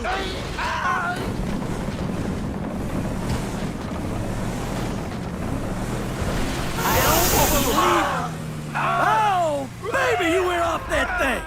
Oh, baby, you went off that thing.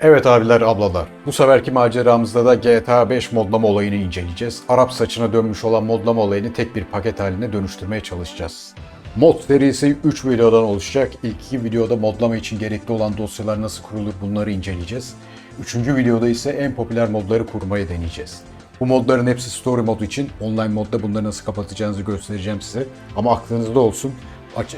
Evet abiler ablalar. Bu seferki maceramızda da GTA 5 modlama olayını inceleyeceğiz. Arap saçına dönmüş olan modlama olayını tek bir paket haline dönüştürmeye çalışacağız. Mod serisi 3 videodan oluşacak. İlk iki videoda modlama için gerekli olan dosyalar nasıl kurulur bunları inceleyeceğiz. Üçüncü videoda ise en popüler modları kurmayı deneyeceğiz. Bu modların hepsi story modu için. Online modda bunları nasıl kapatacağınızı göstereceğim size. Ama aklınızda olsun.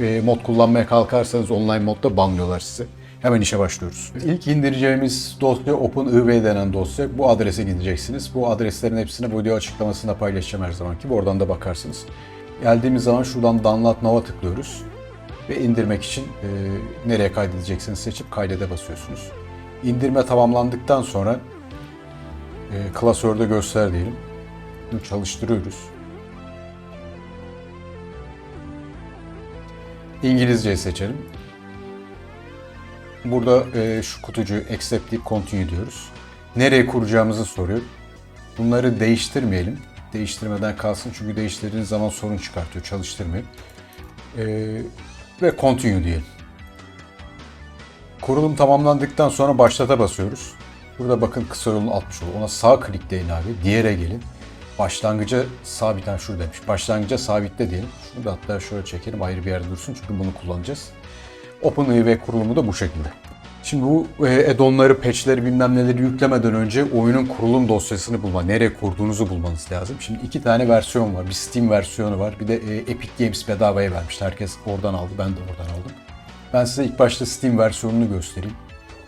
e, mod kullanmaya kalkarsanız online modda banlıyorlar sizi. Hemen işe başlıyoruz. İlk indireceğimiz dosya OpenIV denen dosya. Bu adrese gideceksiniz. Bu adreslerin hepsini bu video açıklamasında paylaşacağım her zamanki. Oradan da bakarsınız. Geldiğimiz zaman şuradan Download Now'a tıklıyoruz. Ve indirmek için e, nereye kaydedeceksiniz seçip kaydede basıyorsunuz. İndirme tamamlandıktan sonra e, klasörde göster diyelim. Bunu çalıştırıyoruz. İngilizceyi seçelim. Burada e, şu kutucuğu accept deyip continue diyoruz. Nereye kuracağımızı soruyor. Bunları değiştirmeyelim. Değiştirmeden kalsın çünkü değiştirdiğiniz zaman sorun çıkartıyor. Çalıştırmayın. E, ve continue diyelim. Kurulum tamamlandıktan sonra başlata basıyoruz. Burada bakın kısa yolunu atmış oluyor. Ona sağ klikleyin abi. Diğere gelin. Başlangıca sabiten şurada demiş. Başlangıca sabitle diyelim. Şunu da hatta şöyle çekelim ayrı bir yerde dursun çünkü bunu kullanacağız. OpenIV kurulumu da bu şekilde. Şimdi bu e, add-on'ları, patch'leri bilmem neleri yüklemeden önce oyunun kurulum dosyasını bulma, nereye kurduğunuzu bulmanız lazım. Şimdi iki tane versiyon var. Bir Steam versiyonu var. Bir de e, Epic Games bedavaya vermişti. Herkes oradan aldı. Ben de oradan aldım. Ben size ilk başta Steam versiyonunu göstereyim.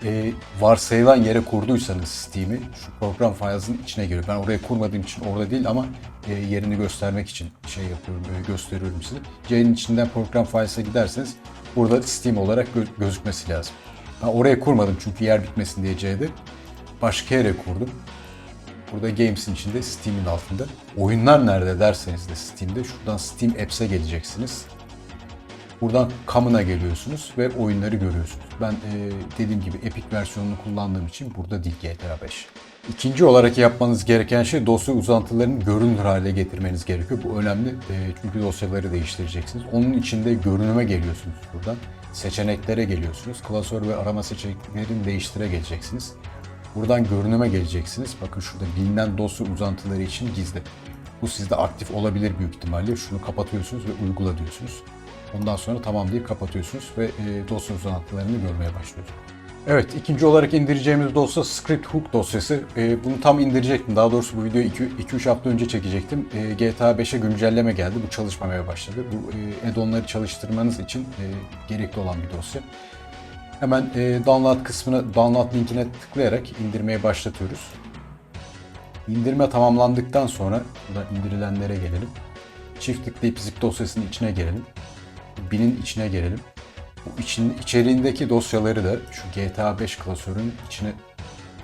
E, varsayılan yere kurduysanız Steam'i şu program files'ın içine giriyor. Ben oraya kurmadığım için orada değil ama e, yerini göstermek için şey yapıyorum, e, gösteriyorum size. C'nin içinden program files'a giderseniz burada Steam olarak gö- gözükmesi lazım. Ben oraya kurmadım çünkü yer bitmesin diye C'de. Başka yere kurdum. Burada Games'in içinde Steam'in altında. Oyunlar nerede derseniz de Steam'de şuradan Steam Apps'e geleceksiniz. Buradan Come'ına geliyorsunuz ve oyunları görüyorsunuz. Ben e, dediğim gibi Epic versiyonunu kullandığım için burada değil GTA 5. İkinci olarak yapmanız gereken şey dosya uzantılarını görünür hale getirmeniz gerekiyor. Bu önemli e, çünkü dosyaları değiştireceksiniz. Onun içinde görünüme geliyorsunuz buradan. Seçeneklere geliyorsunuz. Klasör ve arama seçeneklerini değiştire geleceksiniz. Buradan görünüme geleceksiniz. Bakın şurada bilinen dosya uzantıları için gizli. Bu sizde aktif olabilir büyük ihtimalle. Şunu kapatıyorsunuz ve uygula diyorsunuz. Ondan sonra tamam deyip kapatıyorsunuz ve e, dosya uzantılarını görmeye başlıyorsunuz. Evet, ikinci olarak indireceğimiz dosya Script Hook dosyası. E, bunu tam indirecektim. Daha doğrusu bu videoyu 2-3 hafta önce çekecektim. E, GTA 5'e güncelleme geldi. Bu çalışmamaya başladı. Bu e, add-on'ları çalıştırmanız için e, gerekli olan bir dosya. Hemen e, download kısmına, download linkine tıklayarak indirmeye başlatıyoruz. İndirme tamamlandıktan sonra burada indirilenlere gelelim. Çift tıklayıp zip dosyasının içine gelelim. Binin içine gelelim. Bu için, içeriğindeki dosyaları da şu GTA 5 klasörünün içine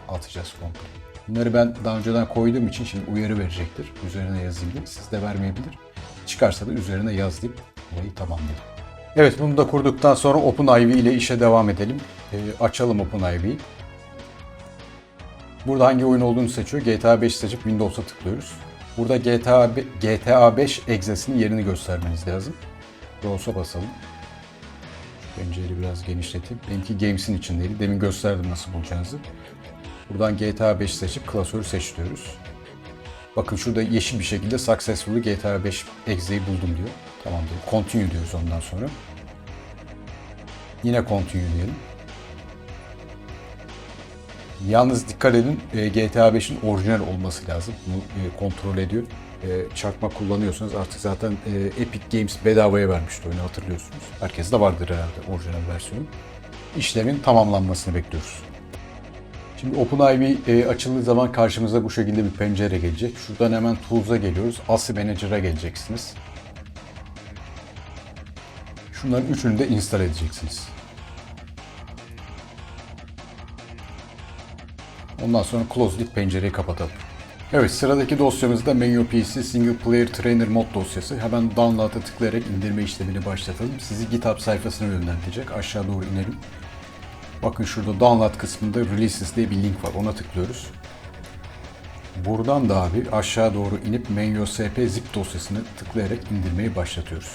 atacağız komple. Bunları ben daha önceden koyduğum için şimdi uyarı verecektir. Üzerine yazayım diye. Sizde vermeyebilir. Çıkarsa da üzerine yaz deyip olayı tamamlayalım. Evet bunu da kurduktan sonra OpenIV ile işe devam edelim. Ee, açalım OpenIV'yi. Burada hangi oyun olduğunu seçiyor. GTA 5 seçip Windows'a tıklıyoruz. Burada GTA, GTA 5 egzesinin yerini göstermeniz lazım. Browse'a basalım. Pencereyi biraz genişleteyim. Benimki Games'in içindeydi. Demin gösterdim nasıl bulacağınızı. Buradan GTA 5 seçip klasörü seç diyoruz. Bakın şurada yeşil bir şekilde Successfully GTA 5 exe'yi buldum diyor. Tamam diyor. Continue diyoruz ondan sonra. Yine Continue diyelim. Yalnız dikkat edin e, GTA 5'in orijinal olması lazım. Bunu e, kontrol ediyor. E, Çakma kullanıyorsanız artık zaten Epic Games bedavaya vermişti oyunu hatırlıyorsunuz. Herkes de vardır herhalde orijinal versiyonu. İşlemin tamamlanmasını bekliyoruz. Şimdi OpenIV açıldığı zaman karşımıza bu şekilde bir pencere gelecek. Şuradan hemen Tools'a geliyoruz. ASI Manager'a geleceksiniz. Şunların üçünü de install edeceksiniz. Ondan sonra close deyip pencereyi kapatalım. Evet sıradaki dosyamızda Menu PC Single Player Trainer Mod dosyası. Hemen download'a tıklayarak indirme işlemini başlatalım. Sizi GitHub sayfasına yönlendirecek. Aşağı doğru inelim. Bakın şurada download kısmında releases diye bir link var. Ona tıklıyoruz. Buradan da abi aşağı doğru inip MenyoSP zip dosyasını tıklayarak indirmeyi başlatıyoruz.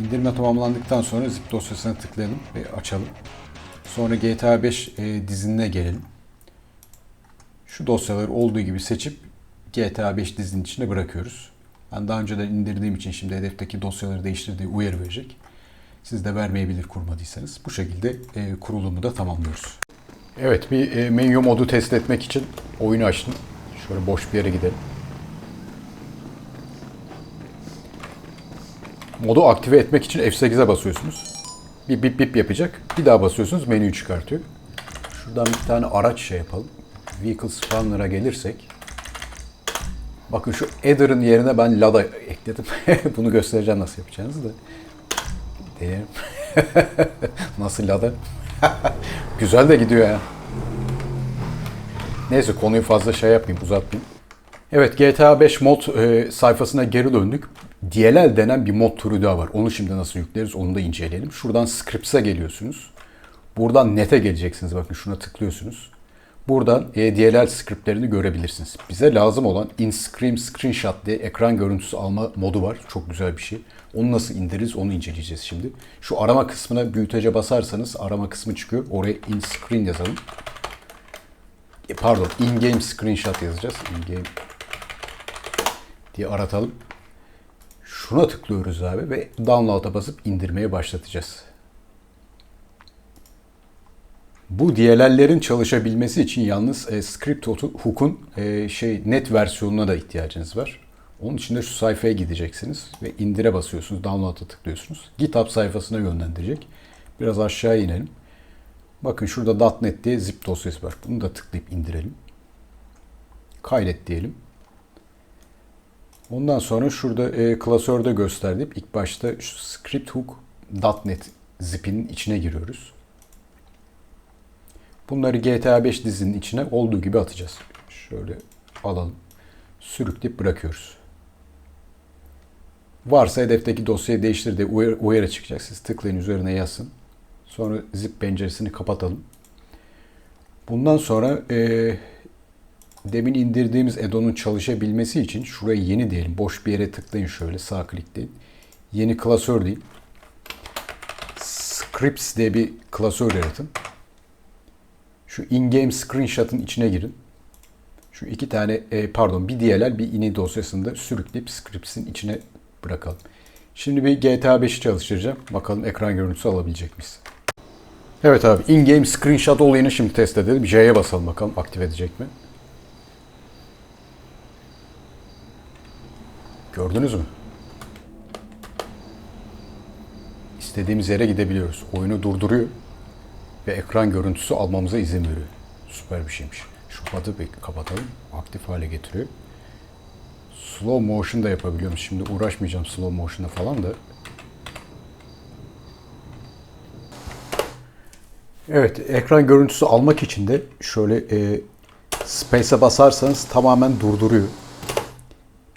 İndirme tamamlandıktan sonra zip dosyasına tıklayalım ve açalım. Sonra GTA 5 e, dizinine gelelim. Şu dosyaları olduğu gibi seçip GTA 5 dizinin içine bırakıyoruz. Ben daha önceden indirdiğim için şimdi hedefteki dosyaları değiştirdiği uyarı verecek. Siz de vermeyebilir kurmadıysanız. Bu şekilde e, kurulumu da tamamlıyoruz. Evet bir e, menü modu test etmek için oyunu açtım. Şöyle boş bir yere gidelim. Modu aktive etmek için F8'e basıyorsunuz. Bir bip bip yapacak. Bir daha basıyorsunuz menüyü çıkartıyor. Şuradan bir tane araç şey yapalım. Vehicle Spawner'a gelirsek. Bakın şu Adder'ın yerine ben Lada ekledim. Bunu göstereceğim nasıl yapacağınızı da. Deneyelim. nasıl Lada? Güzel de gidiyor ya. Neyse konuyu fazla şey yapmayayım, uzatmayayım. Evet GTA 5 mod e, sayfasına geri döndük. DLL denen bir mod türü daha var. Onu şimdi nasıl yükleriz onu da inceleyelim. Şuradan Scripts'e geliyorsunuz. Buradan Net'e geleceksiniz. Bakın şuna tıklıyorsunuz. Buradan DLL scriptlerini görebilirsiniz. Bize lazım olan InScreen Screenshot diye ekran görüntüsü alma modu var. Çok güzel bir şey. Onu nasıl indiririz onu inceleyeceğiz şimdi. Şu arama kısmına büyütece basarsanız arama kısmı çıkıyor. Oraya InScreen yazalım. E, pardon, in-game screenshot yazacağız. In-game diye aratalım. Şuna tıklıyoruz abi ve download'a basıp indirmeye başlatacağız. Bu DLL'lerin çalışabilmesi için yalnız e, script hook'un e, şey net versiyonuna da ihtiyacınız var. Onun için de şu sayfaya gideceksiniz ve indire basıyorsunuz, download'a tıklıyorsunuz. GitHub sayfasına yönlendirecek. Biraz aşağı inelim. Bakın şurada .NET diye zip dosyası var. Bunu da tıklayıp indirelim. Kaydet diyelim. Ondan sonra şurada e, klasörde gösterdiğim ilk başta şu script hook .NET zipinin içine giriyoruz. Bunları GTA 5 dizinin içine olduğu gibi atacağız. Şöyle alalım. Sürükleyip bırakıyoruz. Varsa hedefteki dosyayı değiştir diye uyarı, çıkacak. Siz tıklayın üzerine yazsın. Sonra zip penceresini kapatalım. Bundan sonra e, demin indirdiğimiz Edo'nun çalışabilmesi için şuraya yeni diyelim. Boş bir yere tıklayın şöyle sağ klikleyin. Yeni klasör deyin. Scripts diye bir klasör yaratın. Şu in-game screenshot'ın içine girin. Şu iki tane e, pardon bir DLL bir ini dosyasında sürükleyip scripts'in içine bırakalım. Şimdi bir GTA 5'i çalıştıracağım. Bakalım ekran görüntüsü alabilecek miyiz? Evet abi in-game screenshot olayını şimdi test edelim. J'ye basalım bakalım aktif edecek mi? Gördünüz mü? İstediğimiz yere gidebiliyoruz. Oyunu durduruyor ve ekran görüntüsü almamıza izin veriyor. Süper bir şeymiş. Şu patı bir kapatalım. Aktif hale getiriyor. Slow motion da yapabiliyoruz. Şimdi uğraşmayacağım slow motion'a falan da. Evet, ekran görüntüsü almak için de şöyle e, space'e basarsanız tamamen durduruyor.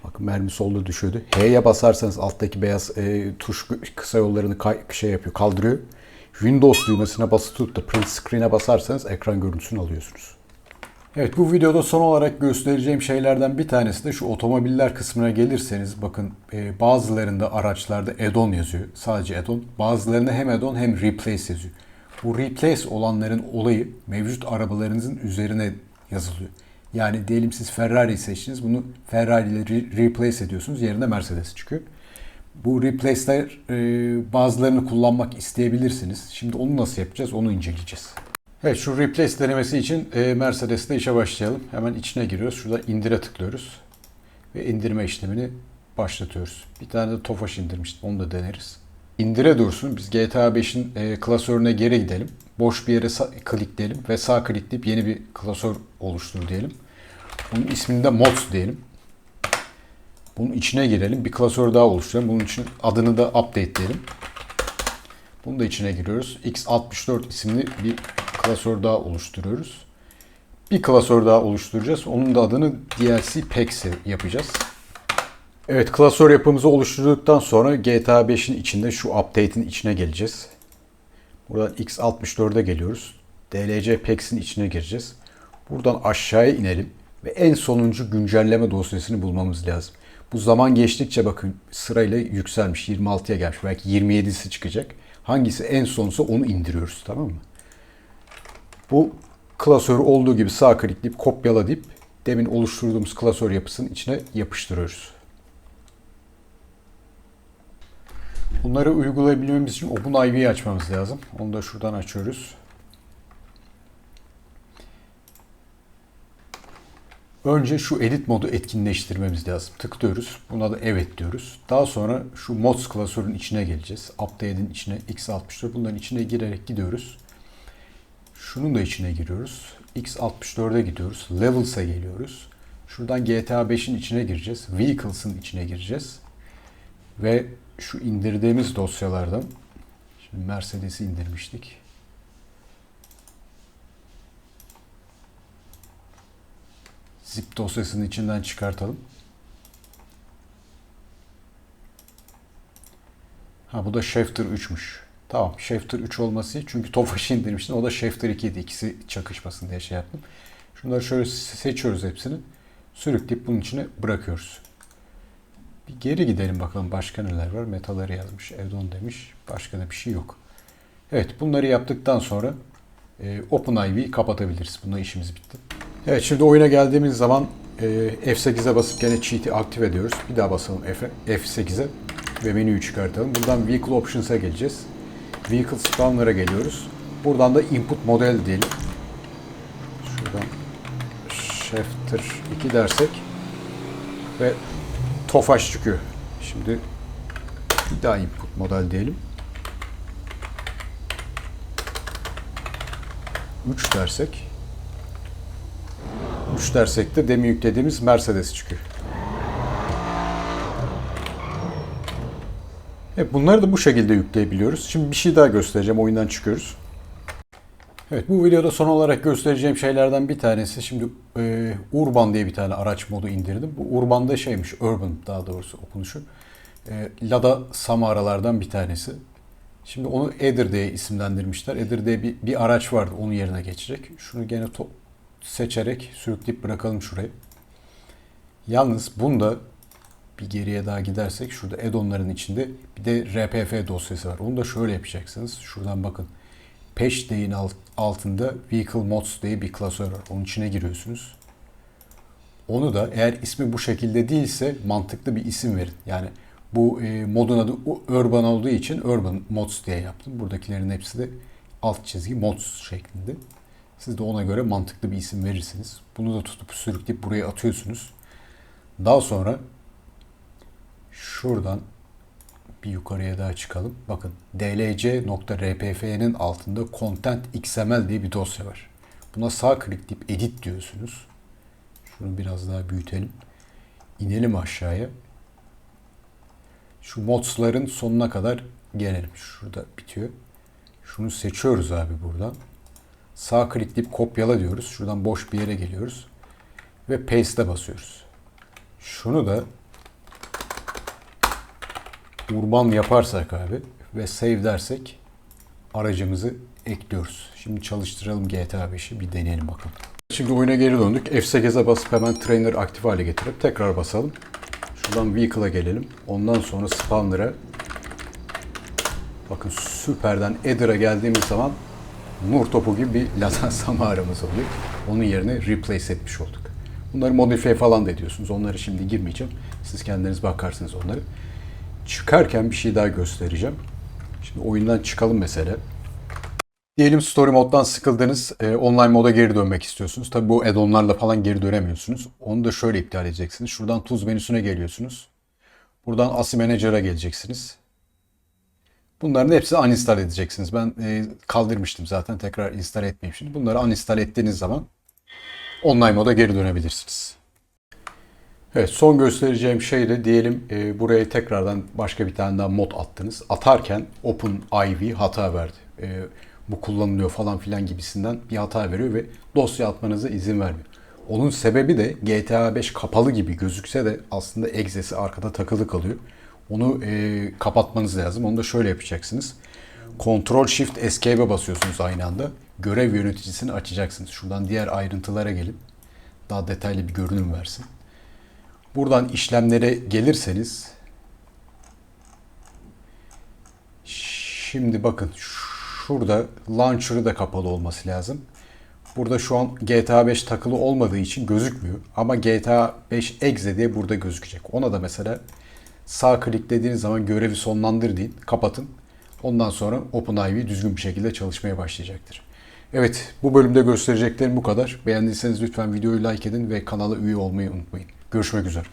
Bakın mermi solda düşüyordu. H'ye basarsanız alttaki beyaz e, tuş kısa yollarını kay, şey yapıyor, kaldırıyor. Windows düğmesine basılı tutup da print screen'e basarsanız ekran görüntüsünü alıyorsunuz. Evet bu videoda son olarak göstereceğim şeylerden bir tanesi de şu otomobiller kısmına gelirseniz bakın e, bazılarında araçlarda add-on yazıyor. Sadece add-on. Bazılarında hem add-on hem replace yazıyor. Bu replace olanların olayı mevcut arabalarınızın üzerine yazılıyor. Yani diyelim siz Ferrari seçtiniz. Bunu Ferrari ile re- replace ediyorsunuz. Yerine Mercedes çıkıyor. Bu replace'ler e, bazılarını kullanmak isteyebilirsiniz. Şimdi onu nasıl yapacağız onu inceleyeceğiz. Evet şu replace denemesi için e, Mercedes'te işe başlayalım. Hemen içine giriyoruz. Şurada indire tıklıyoruz. Ve indirme işlemini başlatıyoruz. Bir tane de Tofaş indirmiştim. Onu da deneriz. İndire dursun. Biz GTA 5'in e, klasörüne geri gidelim. Boş bir yere klikleyelim ve sağ klikleyip yeni bir klasör oluştur diyelim. Bunun ismini de mods diyelim. Bunun içine girelim. Bir klasör daha oluşturalım. Bunun için adını da update diyelim. Bunu da içine giriyoruz. X64 isimli bir klasör daha oluşturuyoruz. Bir klasör daha oluşturacağız. Onun da adını DLC Pex'i yapacağız. Evet klasör yapımızı oluşturduktan sonra GTA 5'in içinde şu update'in içine geleceğiz. Buradan X64'e geliyoruz. DLC Pex'in içine gireceğiz. Buradan aşağıya inelim ve en sonuncu güncelleme dosyasını bulmamız lazım. Bu zaman geçtikçe bakın sırayla yükselmiş. 26'ya gelmiş. Belki 27'si çıkacak. Hangisi en sonsa onu indiriyoruz tamam mı? Bu klasörü olduğu gibi sağ klikleyip kopyala deyip demin oluşturduğumuz klasör yapısının içine yapıştırıyoruz. Bunları uygulayabilmemiz için OpenIV'yi açmamız lazım. Onu da şuradan açıyoruz. Önce şu edit modu etkinleştirmemiz lazım. Tıklıyoruz. Buna da evet diyoruz. Daha sonra şu mods klasörün içine geleceğiz. Update'in içine x64 bunların içine girerek gidiyoruz. Şunun da içine giriyoruz. X64'e gidiyoruz. Levels'a geliyoruz. Şuradan GTA 5'in içine gireceğiz. Vehicles'ın içine gireceğiz. Ve şu indirdiğimiz dosyalardan şimdi Mercedes'i indirmiştik. Zip dosyasının içinden çıkartalım. Ha bu da Shafter 3'müş. Tamam Shafter 3 olması. Çünkü Tofaş'ı indirmiştim. O da Shafter 2 idi. İkisi çakışmasın diye şey yaptım. Şunları şöyle seçiyoruz hepsini. Sürükleyip bunun içine bırakıyoruz. Bir geri gidelim bakalım başka neler var. Metaları yazmış. Evdon demiş. Başka da bir şey yok. Evet bunları yaptıktan sonra e, OpenIV'yi kapatabiliriz. Bunda işimiz bitti. Evet şimdi oyuna geldiğimiz zaman e, F8'e basıp gene cheat'i aktif ediyoruz. Bir daha basalım F, F8'e ve menüyü çıkartalım. Buradan Vehicle Options'a geleceğiz. Vehicle Spawn'lara geliyoruz. Buradan da Input Model diyelim. Şuradan Shifter 2 dersek ve Tofaş çıkıyor. Şimdi bir daha Input Model diyelim. 3 dersek 3 dersek de demin yüklediğimiz Mercedes çıkıyor. Evet, bunları da bu şekilde yükleyebiliyoruz. Şimdi bir şey daha göstereceğim. Oyundan çıkıyoruz. Evet bu videoda son olarak göstereceğim şeylerden bir tanesi. Şimdi e, Urban diye bir tane araç modu indirdim. Bu Urban'da şeymiş, Urban daha doğrusu okunuşu. E, Lada Samara'lardan bir tanesi. Şimdi onu Ether diye isimlendirmişler. Ether diye bir, bir araç vardı onun yerine geçecek. Şunu gene to- seçerek sürükleyip bırakalım şuraya. Yalnız bunda bir geriye daha gidersek şurada add-on'ların içinde bir de RPF dosyası var. Onu da şöyle yapacaksınız. Şuradan bakın. Patch Day'in alt- altında Vehicle Mods diye bir klasör var. Onun içine giriyorsunuz. Onu da eğer ismi bu şekilde değilse mantıklı bir isim verin. Yani bu e, modun adı Urban olduğu için Urban Mods diye yaptım. Buradakilerin hepsi de alt çizgi Mods şeklinde. Siz de ona göre mantıklı bir isim verirsiniz. Bunu da tutup sürükleyip buraya atıyorsunuz. Daha sonra şuradan bir yukarıya daha çıkalım. Bakın dlc.rpf'nin altında content xml diye bir dosya var. Buna sağ klikleyip edit diyorsunuz. Şunu biraz daha büyütelim. İnelim aşağıya. Şu modsların sonuna kadar gelelim. Şurada bitiyor. Şunu seçiyoruz abi buradan. Sağ klikleyip kopyala diyoruz. Şuradan boş bir yere geliyoruz. Ve paste'e basıyoruz. Şunu da urban yaparsak abi ve save dersek aracımızı ekliyoruz. Şimdi çalıştıralım GTA 5'i bir deneyelim bakalım. Şimdi oyuna geri döndük. F8'e basıp hemen trainer aktif hale getirip tekrar basalım. Şuradan vehicle'a gelelim. Ondan sonra spawnlara bakın süperden Ether'a geldiğimiz zaman nur topu gibi bir Lada Samara'mız oluyor. Onun yerine replace etmiş olduk. Bunları modifiye falan da ediyorsunuz. Onları şimdi girmeyeceğim. Siz kendiniz bakarsınız onları. Çıkarken bir şey daha göstereceğim. Şimdi oyundan çıkalım mesela. Diyelim story moddan sıkıldınız. e, online moda geri dönmek istiyorsunuz. Tabi bu add-onlarla falan geri dönemiyorsunuz. Onu da şöyle iptal edeceksiniz. Şuradan tools menüsüne geliyorsunuz. Buradan ASI Manager'a geleceksiniz. Bunların hepsini uninstall edeceksiniz. Ben e, kaldırmıştım zaten. Tekrar install etmeyeyim şimdi. Bunları uninstall ettiğiniz zaman online moda geri dönebilirsiniz. Evet son göstereceğim şey de diyelim e, buraya tekrardan başka bir tane daha mod attınız. Atarken OpenIV hata verdi. E, bu kullanılıyor falan filan gibisinden bir hata veriyor ve dosya atmanıza izin vermiyor. Onun sebebi de GTA 5 kapalı gibi gözükse de aslında egzesi arkada takılı kalıyor. Onu e, kapatmanız lazım. Onu da şöyle yapacaksınız. Ctrl Shift Escape'e basıyorsunuz aynı anda. Görev yöneticisini açacaksınız. Şuradan diğer ayrıntılara gelip daha detaylı bir görünüm versin. Buradan işlemlere gelirseniz şimdi bakın şurada launcher'ı da kapalı olması lazım. Burada şu an GTA 5 takılı olmadığı için gözükmüyor. Ama GTA 5 exe diye burada gözükecek. Ona da mesela sağ kliklediğiniz zaman görevi sonlandır deyin. Kapatın. Ondan sonra OpenIV düzgün bir şekilde çalışmaya başlayacaktır. Evet bu bölümde göstereceklerim bu kadar. Beğendiyseniz lütfen videoyu like edin ve kanala üye olmayı unutmayın. Görüşmek üzere.